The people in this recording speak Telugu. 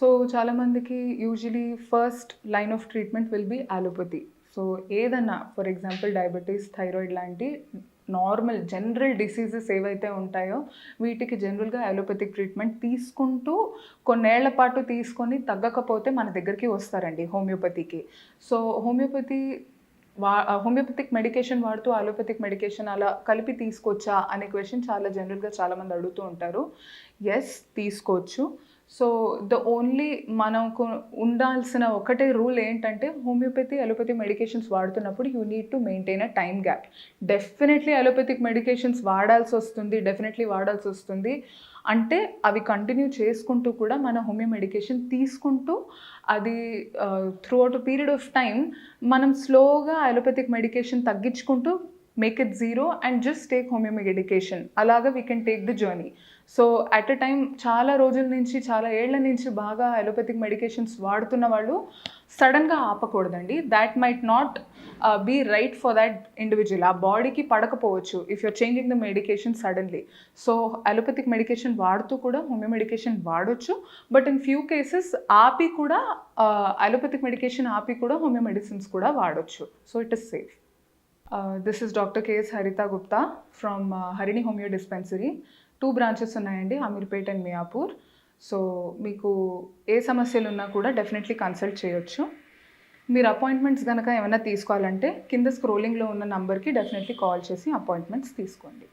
సో చాలామందికి usually first line of treatment will be allopathy so ఏదన్నా ఫర్ ఎగ్జాంపుల్ డయాబెటీస్ థైరాయిడ్ లాంటి నార్మల్ జనరల్ డిసీజెస్ ఏవైతే ఉంటాయో వీటికి జనరల్గా అలోపతిక్ ట్రీట్మెంట్ తీసుకుంటూ కొన్నేళ్ళ పాటు తీసుకొని తగ్గకపోతే మన దగ్గరికి వస్తారండి హోమియోపతికి సో హోమియోపతి వా హోమియోపతిక్ మెడికేషన్ వాడుతూ అలోపతిక్ మెడికేషన్ అలా కలిపి తీసుకోవచ్చా అనే క్వశ్చన్ చాలా జనరల్గా చాలామంది అడుగుతూ ఉంటారు. ఎస్ తీసుకోవచ్చు. సో ద ఓన్లీ మనకు ఉండాల్సిన ఒకటే రూల్ ఏంటంటే homeopathy allopathy medications వాడుతున్నప్పుడు you need to maintain a time gap. Definitely allopathic medications వాడాల్సి వస్తుంది డెఫినెట్లీ వాడాల్సి వస్తుంది. అంటే అవి కంటిన్యూ చేసుకుంటూ కూడా మన హోమియో మెడికేషన్ తీసుకుంటూ అది throughout period of time మనం స్లోగా అలోపతిక్ మెడికేషన్ తగ్గించుకుంటూ make it zero and just take homeo medication అలాగా we can take the journey so at a time చాలా రోజుల నుంచి చాలా ఏళ్ళ నుంచి బాగా అలోపతిక్ మెడికేషన్స్ వాడుతున్న వాళ్ళు సడన్గా ఆపకూడదండి. That might not be right for that individual ఆ బాడీకి పడకపోవచ్చు if your changing the medication suddenly so allopathic medication వాడుతూ కూడా హోమియో మెడికేషన్ వాడొచ్చు. బట్ ఇన్ ఫ్యూ కేసెస్ ఆపి కూడా uh, అలోపతిక్ మెడికేషన్ ఆపి కూడా హోమియో మెడిసిన్స్ కూడా వాడొచ్చు. So it is safe this is doctor KS Haritha Gupta from Harini homeo dispensary two branches ఉన్నాయండి అమీర్పేట్ అండ్ మియాపూర్ సో మీకు ఏ సమస్యలు ఉన్నా కూడా డెఫినెట్లీ కన్సల్ట్ చేయొచ్చు. మీరు అపాయింట్మెంట్స్ కనుక ఏమైనా తీసుకోవాలంటే కింద స్క్రోలింగ్లో ఉన్న నంబర్కి డెఫినెట్లీ కాల్ చేసి అపాయింట్మెంట్స్ తీసుకోండి.